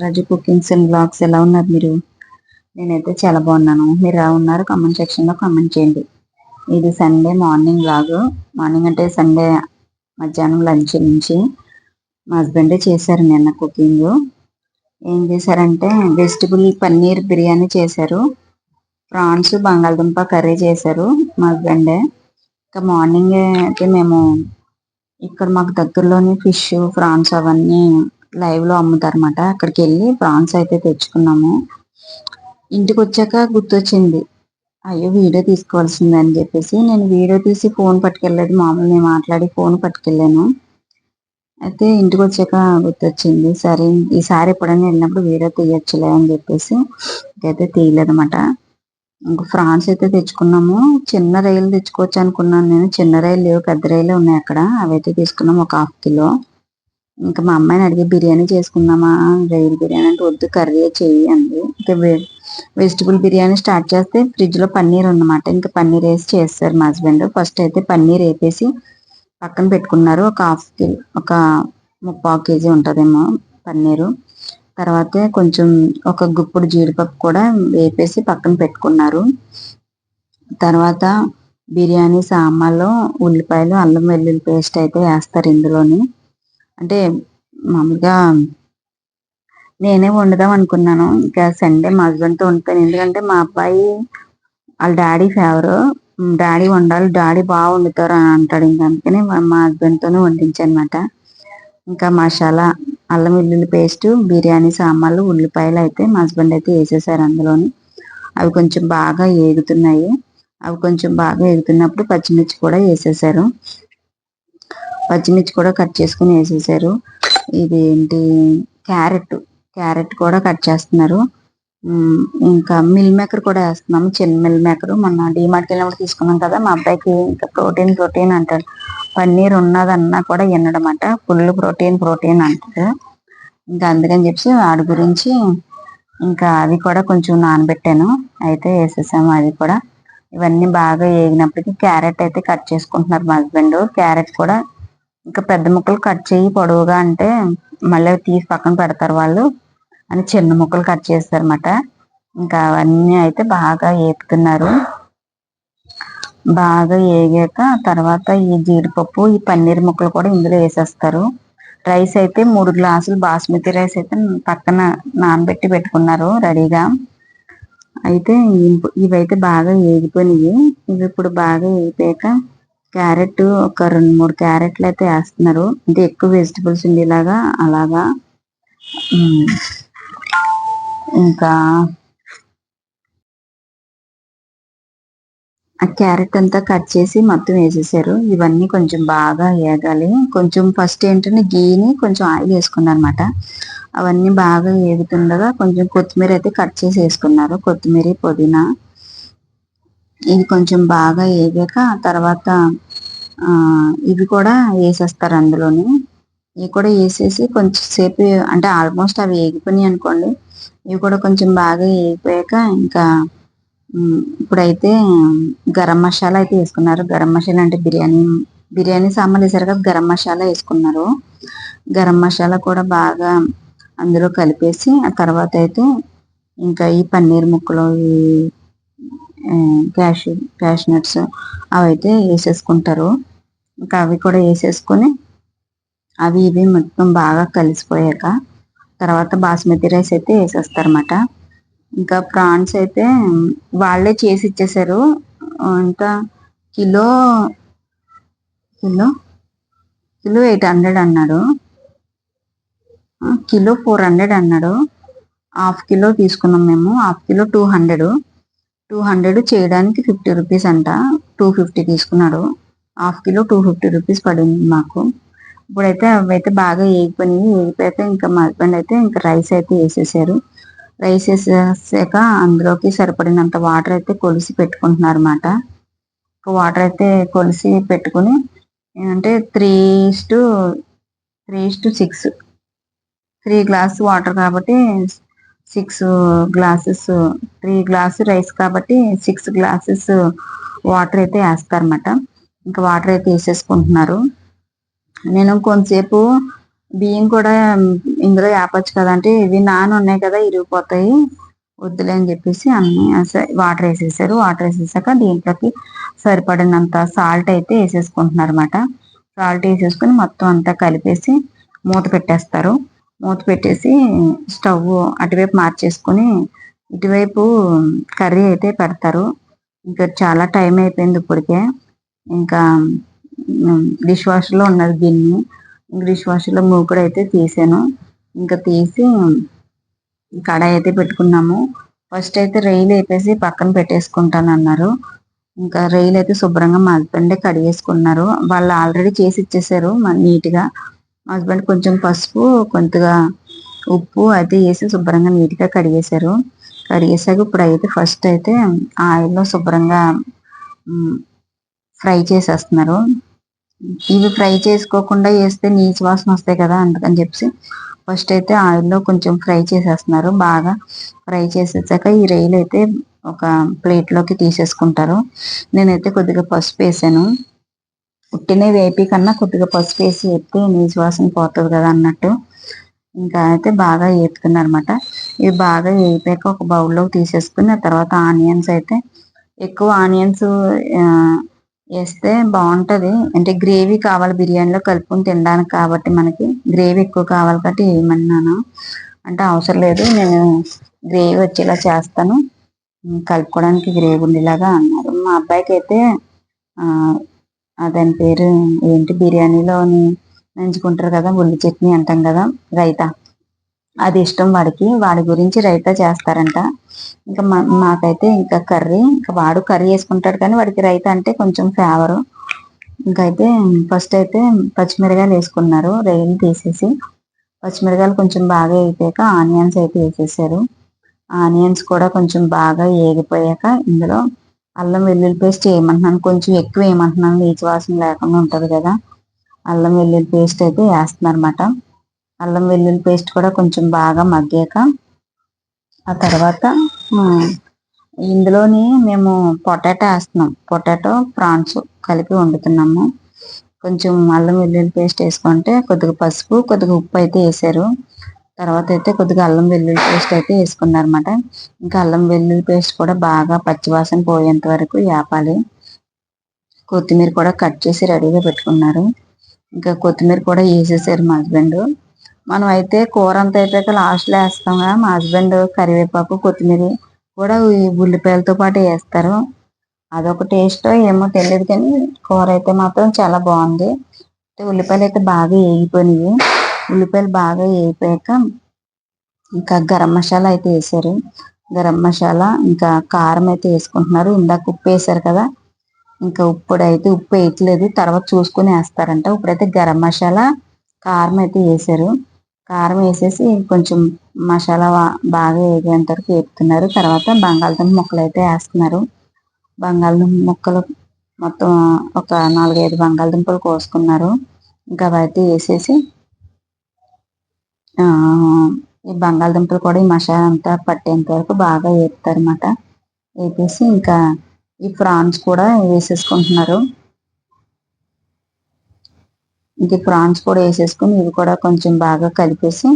Raju cookings and blogs ఎలా ఉన్నారు మీరు? నేనైతే చాలా బాగున్నాను. మీరు ఎలా ఉన్నారు? కామెంట్ సెక్షన్లో కామెంట్ చేయండి. ఇది సండే మార్నింగ్ బ్లాగ్. మార్నింగ్ అంటే సండే మధ్యాహ్నం లంచ్ నుంచి మా హస్బెండే చేశారు నిన్న కుకింగ్. ఏం చేశారంటే వెజిటబుల్ పన్నీర్ బిర్యానీ చేశారు. ప్రాన్స్ బంగాళదుంప కర్రీ చేశారు మా హస్బెండే. ఇంకా మార్నింగ్ అయితే మేము ఇక్కడ మాకు దగ్గరలోని ఫిష్ ఫ్రాన్స్ అవన్నీ లైవ్లో అమ్ముతారన్నమాట. అక్కడికి వెళ్ళి ప్రాన్స్ అయితే తెచ్చుకున్నాము. ఇంటికి వచ్చాక గుర్తొచ్చింది. అయ్యో వీడియో తీసుకోవాల్సింది అని చెప్పేసి నేను వీడియో తీసి ఫోన్ పట్టుకెళ్ళలేదు మామూలు నేను మాట్లాడి ఫోన్ పట్టుకెళ్ళాను. అయితే ఇంటికి వచ్చాక గుర్తొచ్చింది సరే ఈసారి ఎప్పుడైనా వెళ్ళినప్పుడు వీడియో తీయచ్చులే అని చెప్పేసి అయితే తీయలేదన్నమాట. ఇంకా ఫ్రాన్స్ అయితే తెచ్చుకున్నాము. చిన్న రైలు తెచ్చుకోవచ్చు అనుకున్నాను నేను. చిన్న రైలు లేవు పెద్ద రైలు ఉన్నాయి అక్కడ. అవైతే తీసుకున్నాము ఒక హాఫ్ కిలో. ఇంకా మా అమ్మాయిని అడిగి బిర్యానీ చేసుకుందామా రైలు బిర్యానీ అంటే వద్దు కర్రీ చెయ్యి అంది. ఇంకా వెజిటబుల్ బిర్యానీ స్టార్ట్ చేస్తే ఫ్రిడ్జ్లో పన్నీర్ ఉన్నమాట ఇంకా పన్నీర్ వేసి చేస్తారు మా హస్బెండ్ ఫస్ట్ అయితే పన్నీర్ వేపేసి పక్కన పెట్టుకున్నారు. ఒక హాఫ్ కిలో ఒక ముప్పావు కేజీ ఉంటుందేమో పన్నీరు. తర్వాత కొంచెం ఒక గుప్పుడు జీడిపప్పు కూడా వేపేసి పక్కన పెట్టుకున్నారు. తర్వాత బిర్యానీ సామాన్లో ఉల్లిపాయలు అల్లం వెల్లుల్లి పేస్ట్ అయితే వేస్తారు ఇందులోని. అంటే మామూలుగా నేనే వండుదాం అనుకున్నాను. ఇంకా సండే మా హస్బెండ్తో వండుతాను ఎందుకంటే మా అబ్బాయి వాళ్ళ డాడీ ఫేవర్ డాడీ వండాలి డాడీ బాగా వండుతారు అని అంటాడు. ఇంకా అందుకని మా హస్బెండ్తోనే వండించనమాట. ఇంకా మసాలా అల్లం వెల్లుల్లి పేస్ట్ బిర్యానీ సామాన్లు ఉల్లిపాయలు అయితే మా హస్బెండ్ అయితే వేసేసారు అందులోని. అవి కొంచెం బాగా ఏగుతున్నాయి. అవి కొంచెం బాగా ఎగుతున్నప్పుడు పచ్చిమిర్చి కూడా వేసేసారు. పచ్చిమిర్చి కూడా కట్ చేసుకుని వేసేసారు. ఇది ఏంటి? క్యారెట్. క్యారెట్ కూడా కట్ చేస్తున్నారు. ఇంకా మిల్ మేకర్ కూడా వేస్తున్నాము. చిన్న మిల్ మేకర్. మొన్న డిమార్ట్కి వెళ్ళినప్పుడు తీసుకున్నాం కదా మా అబ్బాయికి ఇంకా ప్రోటీన్ ప్రోటీన్ అంటాడు పన్నీర్ ఉన్నదన్నా కూడా వినడమాట. ఫుల్ ప్రోటీన్ ప్రోటీన్ అంటారు. ఇంకా అందుకని చెప్పి వాడి గురించి ఇంకా అవి కూడా కొంచెం నానబెట్టాను. అయితే వేసేసాము అది కూడా. ఇవన్నీ బాగా వేగినప్పటికీ క్యారెట్ అయితే కట్ చేసుకుంటున్నారు మా హస్బెండ్. క్యారెట్ కూడా ఇంకా పెద్ద ముక్కలు కట్ చేయి పొడవుగా అంటే మళ్ళీ తీసి పక్కన పెడతారు వాళ్ళు అని చిన్న ముక్కలు కట్ చేస్తారన్నమాట. ఇంకా అవన్నీ అయితే బాగా ఏపుతున్నారు. బాగా ఏగాక తర్వాత ఈ జీడిపప్పు ఈ పన్నీర్ ముక్కలు కూడా ఇందులో వేసేస్తారు. రైస్ అయితే మూడు గ్లాసులు బాస్మతి రైస్ అయితే పక్కన నానబెట్టి పెట్టుకున్నారు రెడీగా. అయితే ఇవైతే బాగా ఏగిపోయినాయి. ఇవి ఇప్పుడు బాగా ఏగిపోయాక క్యారెట్ ఒక రెండు మూడు క్యారెట్లు అయితే వేస్తున్నారు. అంటే ఎక్కువ వెజిటబుల్స్ ఉండేలాగా అలాగా. ఇంకా ఆ క్యారెట్ అంతా కట్ చేసి మొత్తం వేసేసారు. ఇవన్నీ కొంచెం బాగా వేగాలి. కొంచెం ఫస్ట్ ఏంటంటే గీని కొంచెం ఆయిల్ వేసుకున్నారు అనమాట అవన్నీ బాగా వేగుతుండగా కొంచెం కొత్తిమీర అయితే కట్ చేసి వేసుకున్నారు. కొత్తిమీర పుదీనా ఇది కొంచెం బాగా వేగాక తర్వాత ఇవి కూడా వేసేస్తారు అందులోని. ఇవి కూడా వేసేసి కొంచెం సేపు అంటే ఆల్మోస్ట్ అవి వేగిపోయినాయి అనుకోండి ఇవి కూడా కొంచెం బాగా వేగిపోయాక ఇంకా ఇప్పుడైతే గరం మసాలా అయితే వేసుకున్నారు. గరం మసాలా అంటే బిర్యానీ బిర్యానీ సామాన్లు వేసారు కదా గరం మసాలా వేసుకున్నారు. గరం మసాలా కూడా బాగా అందులో కలిపేసి ఆ తర్వాత అయితే ఇంకా ఈ పన్నీర్ ముక్కలు క్యాష్ క్యాష్ నట్స్ అవి అయితే వేసేసుకుంటారు. ఇంకా అవి కూడా వేసేసుకొని అవి ఇవి మొత్తం బాగా కలిసిపోయాక తర్వాత బాస్మతి రైస్ అయితే వేసేస్తారన్నమాట. ఇంకా ప్రాన్స్ అయితే వాళ్ళే చేసి ఇచ్చేసారు. ఇంకా kilo kilo kilo eight hundred అన్నాడు. కిలో ఫోర్ హండ్రెడ్ అన్నాడు. హాఫ్ కిలో తీసుకున్నాం మేము. Half kilo two hundred. Two hundred చేయడానికి ఫిఫ్టీ రూపీస్ అంట. టూ ఫిఫ్టీ తీసుకున్నాడు. Half kilo two fifty rupees పడింది మాకు. ఇప్పుడైతే అవి అయితే బాగా వేగిపోయినాయి వేగిపోయాక ఇంకా మా హస్బెండ్ అయితే ఇంకా రైస్ అయితే వేసేసారు. రైస్ వేసేసాక అందులోకి సరిపడినంత వాటర్ అయితే కొలిసి పెట్టుకుంటున్నారు అనమాట వాటర్ అయితే కొలిసి పెట్టుకుని ఏంటంటే three to three to six. Three glass water కాబట్టి six glasses three glass rice కాబట్టి సిక్స్ గ్లాసెస్ వాటర్ అయితే వేస్తారన్నమాట. ఇంకా వాటర్ అయితే వేసేసుకుంటున్నారు. నేను కొంతసేపు బియ్యం కూడా ఇందులో వేపచ్చు కదా అంటే ఇవి నాన్న ఉన్నాయి కదా ఇరిగిపోతాయి వద్దులే అని చెప్పేసి అన్ని వాటర్ వేసేసారు. వాటర్ వేసేసాక దీంట్లోకి సరిపడినంత సాల్ట్ అయితే వేసేసుకుంటున్నారు అనమాట సాల్ట్ వేసేసుకుని మొత్తం అంతా కలిపేసి మూత పెట్టేస్తారు. మూత పెట్టేసి స్టవ్ అటువైపు మార్చేసుకుని ఇటువైపు కర్రీ అయితే పెడతారు. ఇంకా చాలా టైం అయిపోయింది ఇప్పటికే. ఇంకా డిష్ వాషర్లో ఉన్నది గిన్నె. డిష్ వాషర్లో మూకుడు అయితే తీసాను. ఇంకా తీసి కడాయి అయితే పెట్టుకున్నాము. ఫస్ట్ అయితే రైలు వేపేసి పక్కన పెట్టేసుకుంటాను అన్నారు ఇంకా రైలు అయితే శుభ్రంగా మా హస్బెండే కడిగేసుకున్నారు. వాళ్ళు ఆల్రెడీ చేసి ఇచ్చేసారు నీట్గా. హస్బెండ్ కొంచెం పసుపు కొంతగా ఉప్పు అయితే వేసి శుభ్రంగా నీట్గా కడిగేశారు. కడిగేసాక ఇప్పుడు అయితే ఫస్ట్ అయితే ఆయిల్లో శుభ్రంగా ఫ్రై చేసేస్తున్నారు. ఇవి ఫ్రై చేసుకోకుండా వేస్తే నీచు వాసన వస్తాయి కదా అందుకని చెప్పి ఫస్ట్ అయితే ఆయిల్లో కొంచెం ఫ్రై చేసేస్తున్నారు. బాగా ఫ్రై చేసేసాక ఈ రైలు అయితే ఒక ప్లేట్లోకి తీసేసుకుంటారు. నేనైతే కొద్దిగా పసుపు వేసాను. పుట్టినవి వేపి కన్నా కొద్దిగా పసుపు వేసి వేస్తే నీచు వాసన పోతుంది కదా అన్నట్టు. ఇంకా అయితే బాగా వేపుతున్నారు ఇవి బాగా వేపాక ఒక బౌల్లోకి తీసేసుకుని ఆ తర్వాత ఆనియన్స్ అయితే ఎక్కువ ఆనియన్స్ వేస్తే బాగుంటుంది. అంటే గ్రేవీ కావాలి బిర్యానీలో కలుపుకొని తినడానికి కాబట్టి మనకి గ్రేవీ ఎక్కువ కావాలి కాబట్టి ఏమన్నాను. అంటే అవసరం లేదు నేను గ్రేవీ వచ్చేలా చేస్తాను. కలుపుకోవడానికి గ్రేవీ ఉండేలాగా అన్నారు. మా అబ్బాయికి అయితే దాని పేరు ఏంటి? బిర్యానీలోని నంచుకుంటారు కదా ఉల్లి చట్నీ అంటాం కదా రైతా. అది ఇష్టం వాడికి. వాడి గురించి రైతా చేస్తారంట. ఇంకా మాకైతే ఇంకా కర్రీ ఇంకా వాడు కర్రీ వేసుకుంటాడు కానీ వాడికి రైతా అంటే కొంచెం ఫేవరు ఇంకైతే ఫస్ట్ అయితే పచ్చిమిరకాయలు వేసుకున్నారు రైలు తీసేసి. పచ్చిమిరకాయలు కొంచెం బాగా అయిపోయాక ఆనియన్స్ అయితే వేసేసారు. ఆనియన్స్ కూడా కొంచెం బాగా ఏగిపోయాక ఇందులో అల్లం వెల్లుల్లి పేస్ట్ వేయమంటున్నాను కొంచెం ఎక్కువ వేయమంటున్నాను నీచు వాసన లేకుండా ఉంటుంది కదా. అల్లం వెల్లుల్లి పేస్ట్ అయితే వేస్తున్నారు అనమాట అల్లం వెల్లుల్లి పేస్ట్ కూడా కొంచెం బాగా మగ్గాక ఆ తర్వాత ఇందులోని మేము పొటాటో వేస్తున్నాం. పొటాటో ప్రాన్స్ కలిపి వండుతున్నాము. కొంచెం అల్లం వెల్లుల్లి పేస్ట్ వేసుకుంటే కొద్దిగా పసుపు కొద్దిగా ఉప్పు అయితే వేసారు. తర్వాత అయితే కొద్దిగా అల్లం వెల్లుల్లి పేస్ట్ అయితే వేసుకున్నారు అనమాట ఇంకా అల్లం వెల్లుల్లి పేస్ట్ కూడా బాగా పచ్చివాసన పోయేంత వరకు వేపాలి కొత్తిమీర కూడా కట్ చేసి రెడీగా పెట్టుకున్నారు. ఇంకా కొత్తిమీర కూడా వేసేసారు మా హస్బెండ్. మనం అయితే కూర అంతా అయిపోయాక లాస్ట్లో వేస్తాం కదా మా హస్బెండ్ కరివేపాకు కొత్తిమీర కూడా ఈ ఉల్లిపాయలతో పాటు వేస్తారు. అదొక టేస్ట్ ఏమో తెలియదు కానీ కూర అయితే మాత్రం చాలా బాగుంది. ఉల్లిపాయలు అయితే బాగా వేగిపోయినాయి. ఉల్లిపాయలు బాగా వేపాక ఇంకా గరం మసాలా అయితే వేసారు. గరం మసాలా ఇంకా కారం అయితే వేసుకుంటున్నారు. ఇందాక ఉప్పు వేసారు కదా ఇంకా ఇప్పుడు అయితే ఉప్పు వేయట్లేదు. తర్వాత చూసుకుని వేస్తారంట. ఇప్పుడైతే గరం మసాలా కారం అయితే వేసారు. కారం వేసేసి కొంచెం మసాలా బాగా వేగేంత వరకు వేపుతున్నారు. తర్వాత బంగాళదుంప ముక్కలు అయితే వేస్తున్నారు. బంగాళదుంప ముక్కలు మొత్తం ఒక నాలుగైదు బంగాళదుంపలు కోసుకున్నారు. ఇంకా అవైతే వేసేసి ఈ బంగాళదుంపలు కూడా ఈ మసాలా అంతా పట్టేంత వరకు బాగా వేపుతారనమాట వేపేసి ఇంకా ఈ ప్రాన్స్ కూడా వేసేసుకుంటున్నారు. ఇంక ప్రాన్స్ కూడా వేసేసుకుని ఇవి కూడా కొంచెం బాగా కలిపేసి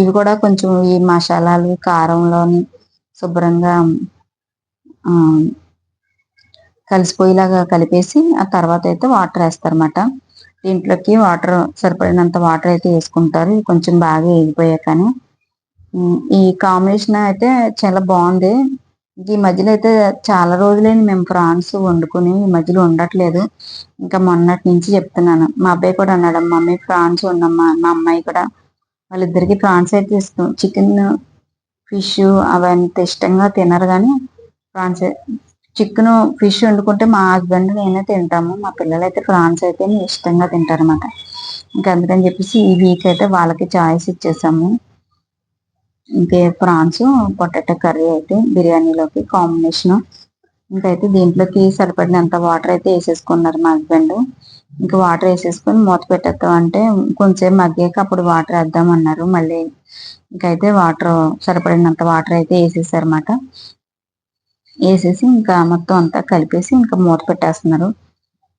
ఇవి కూడా కొంచెం ఈ మసాలాలు కారంలోని శుభ్రంగా కలిసిపోయేలాగా కలిపేసి ఆ తర్వాత అయితే వాటర్ వేస్తారన్నమాట. దీంట్లోకి వాటర్ సరిపడినంత వాటర్ అయితే వేసుకుంటారు. కొంచెం బాగా వేగిపోయాకని ఈ కాంబినేషన్ అయితే చాలా బాగుంది. ఈ మధ్యలో అయితే చాలా రోజులైంది మేము ఫ్రాన్స్ వండుకుని ఈ మధ్యలో ఉండట్లేదు ఇంకా మొన్నటి నుంచి చెప్తున్నాను. మా అబ్బాయి కూడా అన్నాడు మమ్మీ ఫ్రాన్స్ ఉన్నమ్మా మా అమ్మాయి కూడా వాళ్ళిద్దరికి ఫ్రాన్స్ అయితే ఇస్తాం చికెన్ ఫిష్ అవంత ఇష్టంగా తినరు కానీ ఫ్రాన్స్ చికెన్ ఫిష్ వండుకుంటే మా హస్బెండ్ నేనే తింటాము. మా పిల్లలు అయితే ఫ్రాన్స్ అయితే ఇష్టంగా తింటారు అనమాట ఇంకా అందుకని చెప్పేసి ఈ వీక్ అయితే వాళ్ళకి చాయిస్ ఇచ్చేసాము. ఇంకే ప్రాన్స్ పొటాటో కర్రీ అయితే బిర్యానీలోకి కాంబినేషన్ ఇంకైతే దీంట్లోకి సరిపడినంత వాటర్ అయితే వేసేసుకున్నారు మా హస్బెండ్. ఇంకా వాటర్ వేసేసుకొని మూత పెట్టేద్దాం అంటే కొంచెం మగ్గాక అప్పుడు వాటర్ వేద్దామన్నారు మళ్ళీ ఇంకైతే వాటర్ సరిపడినంత వాటర్ అయితే వేసేసారన్నమాట. వేసేసి ఇంకా మొత్తం అంతా కలిపేసి ఇంకా మూత పెట్టేస్తున్నారు.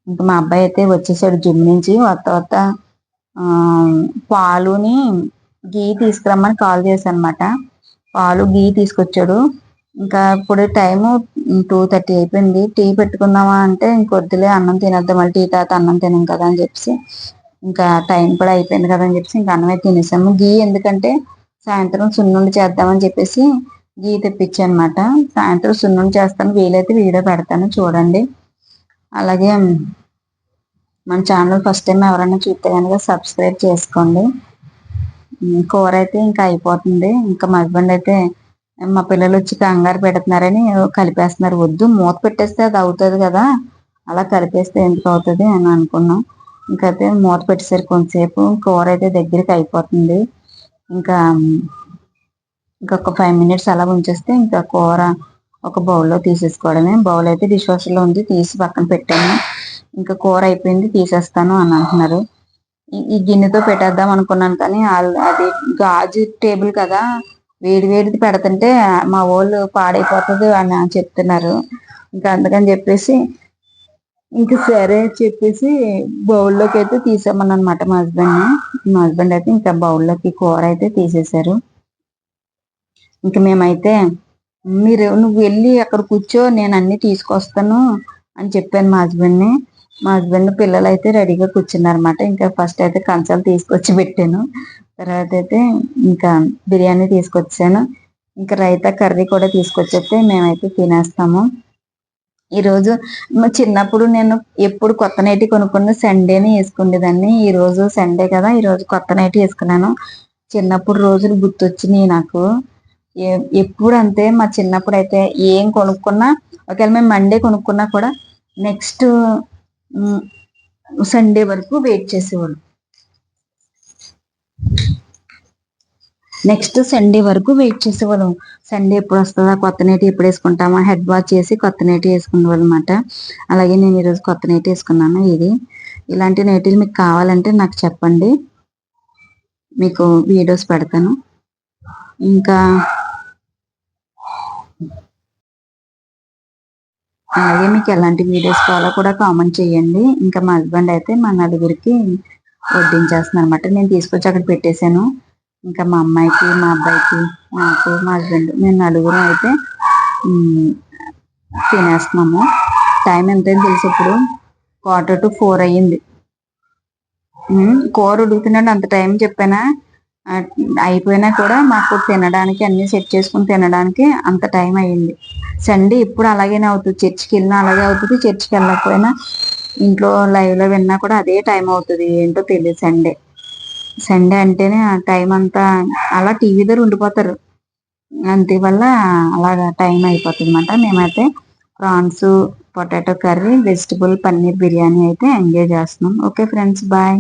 ఇంకా మా అబ్బాయి అయితే వచ్చేసాడు జిమ్ నుంచి. వత్త వత్త పాలుని గీ తీసుకురమ్మని కాల్ చేశాను అనమాట పాలు గీ తీసుకొచ్చాడు. ఇంకా ఇప్పుడు టైము టూ థర్టీ అయిపోయింది. టీ పెట్టుకుందామా అంటే ఇంకొద్దులే అన్నం తినేద్దాం మళ్ళీ టీ తాత అన్నం తినం కదా అని చెప్పేసి ఇంకా టైం కూడా అయిపోయింది కదా అని చెప్పేసి ఇంకా అన్నమే తినేసాము. గీ ఎందుకంటే సాయంత్రం సున్నుండి చేద్దామని చెప్పేసి గీ తెప్పించి అనమాట సాయంత్రం సున్నం చేస్తాను వీలైతే వీడియో పెడతాను చూడండి. అలాగే మన ఛానల్ ఫస్ట్ టైం ఎవరైనా చూస్తే కనుక సబ్స్క్రైబ్ చేసుకోండి. కూర అయితే ఇంకా అయిపోతుంది. ఇంకా మా హస్బెండ్ అయితే మా పిల్లలు వచ్చి కంగారు పెడుతున్నారని కలిపేస్తున్నారు. వద్దు మూత పెట్టేస్తే అది అవుతుంది కదా. అలా కలిపేస్తే ఎందుకు అవుతుంది అని అనుకున్నాం. ఇంకైతే మూత పెట్టేసరికి కొంతసేపు కూర అయితే దగ్గరికి అయిపోతుంది. ఇంకా ఇంకొక ఫైవ్ మినిట్స్ అలా ఉంచేస్తే ఇంకా కూర ఒక బౌల్లో తీసేసుకోవడమే. బౌల్ అయితే డిష్ వాషర్లో ఉంది తీసి పక్కన పెట్టాను. ఇంకా కూర అయిపోయింది తీసేస్తాను అని అంటున్నారు. ఈ- గిన్నెతో పెట్టేద్దాం అనుకున్నాను కానీ అది గాజు టేబుల్ కదా వేడి వేడిది పెడుతుంటే మా వాళ్ళు పాడైపోతుంది అని చెప్తున్నారు. ఇంకా అందుకని చెప్పేసి ఇంకా సరే చెప్పేసి బౌల్లోకి అయితే తీసామని అనమాట మా హస్బెండ్ మా హస్బెండ్ అయితే ఇంకా బౌల్లోకి కూర అయితే తీసేశారు. ఇంక మేమైతే మీరు నువ్వు వెళ్ళి అక్కడ కూర్చో నేను అన్ని తీసుకొస్తాను అని చెప్పాను మా హస్బెండ్ని. మా హస్బెండ్ పిల్లలు అయితే రెడీగా కూర్చున్నారు అనమాట ఇంకా ఫస్ట్ అయితే కంచాలు తీసుకొచ్చి పెట్టాను. తర్వాత అయితే ఇంకా బిర్యానీ తీసుకొచ్చాను. ఇంకా రైతా కర్రీ కూడా తీసుకొచ్చేస్తే మేమైతే తినేస్తాము. ఈరోజు మా చిన్నప్పుడు నేను ఎప్పుడు కొత్త నైటి కొనుక్కున్న సండేని వేసుకునేదాన్ని ఈరోజు సండే కదా ఈరోజు కొత్త నైటి వేసుకున్నాను. చిన్నప్పుడు రోజులు గుర్తొచ్చినాయి నాకు. ఎప్పుడు అంతే మా చిన్నప్పుడు అయితే ఏం కొనుక్కున్నా ఒకవేళ మేము మండే కొనుక్కున్నా కూడా నెక్స్ట్ సండే వరకు వెయిట్ చేసేవాళ్ళు. నెక్స్ట్ సండే వరకు వెయిట్ చేసేవాళ్ళం. సండే ఎప్పుడు వస్తుందా కొత్త నేటి ఎప్పుడు వేసుకుంటామా హెడ్ వాష్ చేసి కొత్త నేటి వేసుకునేవాళ్ళు అనమాట అలాగే నేను ఈరోజు కొత్త నేటి వేసుకున్నాను ఇది. ఇలాంటి నేటిలు మీకు కావాలంటే నాకు చెప్పండి. మీకు వీడియోస్ పెడతాను. ఇంకా అలాగే మీకు ఎలాంటి వీడియోస్ కావాలో కూడా కామెంట్ చేయండి. ఇంకా మా హస్బెండ్ అయితే మా నలుగురికి వడ్డించేస్తున్నారు అనమాట నేను తీసుకొచ్చి అక్కడ పెట్టేశాను. ఇంకా మా అమ్మాయికి మా అబ్బాయికి నాకు మా హస్బెండ్ మేము నలుగురు అయితే తినేస్తున్నాము. టైం ఎంతైంది తెలిసి ఇప్పుడు? క్వార్టర్ టు ఫోర్ అయ్యింది. కూర ఉడుకుతున్నాడు అంత టైం చెప్పానా? అయిపోయినా కూడా మాకు తినడానికి అన్ని సెట్ చేసుకుని తినడానికి అంత టైం అయ్యింది. సండే ఇప్పుడు అలాగేనే అవుతుంది. చర్చికి వెళ్ళినా అలాగే అవుతుంది. చర్చికి వెళ్ళకపోయినా ఇంట్లో లైవ్లో విన్నా కూడా అదే టైం అవుతుంది. ఏంటో తెలియదు సండే. సండే అంటేనే ఆ టైం అంతా అలా టీవీ దగ్గర ఉండిపోతారు. అందువల్ల వల్ల అలాగా టైం అయిపోతుంది అనమాట మేమైతే prawns potato curry vegetable paneer biryani అయితే ఎంజాయ్ చేస్తున్నాం. Okay friends bye.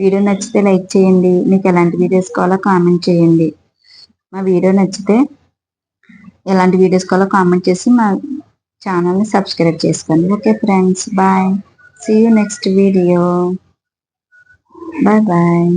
వీడియో నచ్చితే లైక్ చేయండి. మీకు ఎలాంటి వీడియోస్ కావాలో కామెంట్ చేయండి. మా వీడియో నచ్చితే ఎలాంటి వీడియోస్ కావాలో కామెంట్ చేసి మా ఛానల్ని సబ్స్క్రైబ్ చేసుకోండి. Okay friends bye. See you next video bye bye